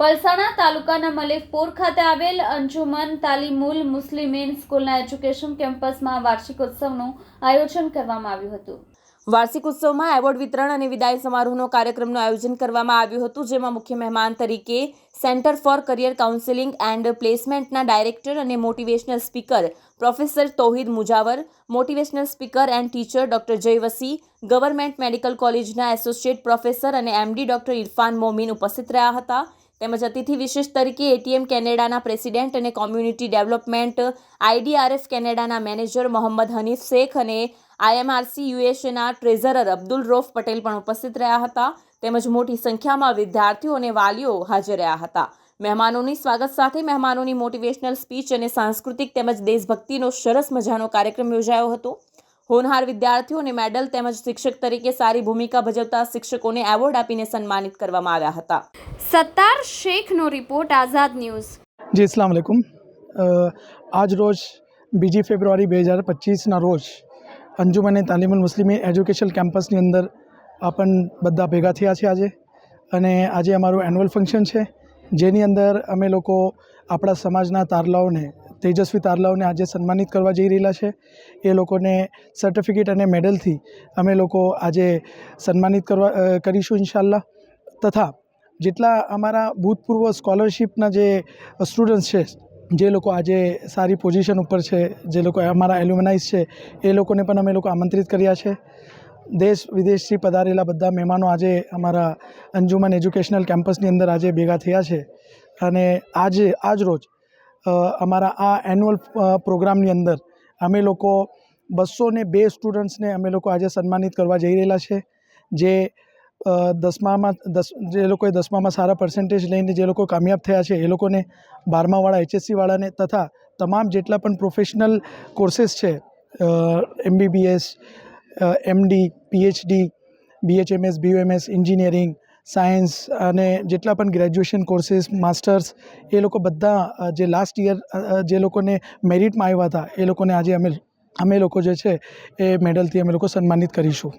પલસાણા તાલુકાના મલેકપુર ખાતે આવેલ અંજુમન તાલીમુલ મુસ્લિમીન સ્કૂલના એજ્યુકેશન કેમ્પસમાં વાર્ષિક ઉત્સવનું આયોજન કરવામાં આવ્યું હતું. વાર્ષિક ઉત્સવમાં એવોર્ડ વિતરણ અને વિદાય સમારોહનો કાર્યક્રમનું આયોજન કરવામાં આવ્યું હતું, જેમાં મુખ્ય મહેમાન તરીકે centre for career counselling and પ્લેસમેન્ટના director અને motivational speaker professor Tauhid Mujawar, motivational speaker and teacher doctor Jay Vasi government medical કોલેજના એસોસિએટ પ્રોફેસર અને એમડી ડોક્ટર ઇરફાન મોમીન ઉપસ્થિત રહ્યા હતા. તેમજ અતિથિ વિશેષ તરીકે એટીએમ કેનેડાના પ્રેસિડેન્ટ અને કોમ્યુનિટી ડેવલપમેન્ટ આઈડીઆરએફ કેનેડાના મેનેજર મોહમ્મદ હનીફ શેખ અને આઈએમઆરસી યુએસએના ટ્રેઝરર અબ્દુલ રોફ પટેલ પણ ઉપસ્થિત રહ્યા હતા. તેમજ મોટી સંખ્યામાં વિદ્યાર્થીઓ અને વાલીઓ હાજર રહ્યા હતા. મહેમાનોની સ્વાગત સાથે મહેમાનોની મોટિવેશનલ સ્પીચ અને સાંસ્કૃતિક તેમજ દેશભક્તિનો સરસ મજાનો કાર્યક્રમ યોજાયો હતો. હોનહાર વિદ્યાર્થીઓને મેડલ તેમજ શિક્ષક તરીકે સારી ભૂમિકા ભજવતા શિક્ષકોને એવોર્ડ આપીને સન્માનિત કરવામાં આવ્યા હતા. સત્તાર શેખનો રિપોર્ટ આઝાદ ન્યૂઝ જી અસલામ અલેકુમ આજ રોજ બીજી ફેબ્રુઆરી બે હજાર પચીસના રોજ અંજુમને તાલીમુલ મુસ્લિમી એજ્યુકેશન કેમ્પસની અંદર આપણ બધા ભેગા થયા છે આજે અને આજે અમારું એન્યુઅલ ફંક્શન છે જેની અંદર અમે લોકો આપણા સમાજના તારલાઓને તેજસ્વી તારલાઓને આજે સન્માનિત કરવા જઈ રહેલા છે એ લોકોને સર્ટિફિકેટ અને મેડલથી અમે લોકો આજે સન્માનિત કરવા કરીશું ઇન્શાલ્લાહ તથા જેટલા અમારા ભૂતપૂર્વ સ્કોલરશિપના જે સ્ટુડન્ટ્સ છે, જે લોકો આજે સારી પોઝિશન ઉપર છે, જે લોકો અમારા એલ્યુમનાઇઝ છે, એ લોકોને પણ અમે લોકો આમંત્રિત કર્યા છે. દેશ વિદેશથી પધારેલા બધા મહેમાનો આજે અમારા અંજુમન એજ્યુકેશનલ કેમ્પસની અંદર આજે ભેગા થયા છે. અને આજે, આજ રોજ અમારા આ એન્યુઅલ પ્રોગ્રામની અંદર અમે લોકો બસો ને બે સ્ટુડન્ટ્સને અમે લોકો આજે સન્માનિત કરવા જઈ રહેલા છે, જે દસમામાં દસ, જે લોકોએ દસમામાં સારા પર્સન્ટેજ લઈને જે લોકો કામયાબ થયા છે, એ લોકોને બારમાવાળા એચએસસીવાળાને તથા તમામ જેટલા પણ પ્રોફેશનલ કોર્સીસ છે MBBS MD PhD BHMS BUMS engineering science અને જેટલા પણ ગ્રેજ્યુએશન કોર્સીસ માસ્ટર્સ એ લોકો બધા જે લાસ્ટ યર જે લોકોને મેરિટમાં આવ્યા હતા, એ લોકોને આજે અમે અમે લોકો જે છે, એ મેડલથી અમે લોકો સન્માનિત કરીશું.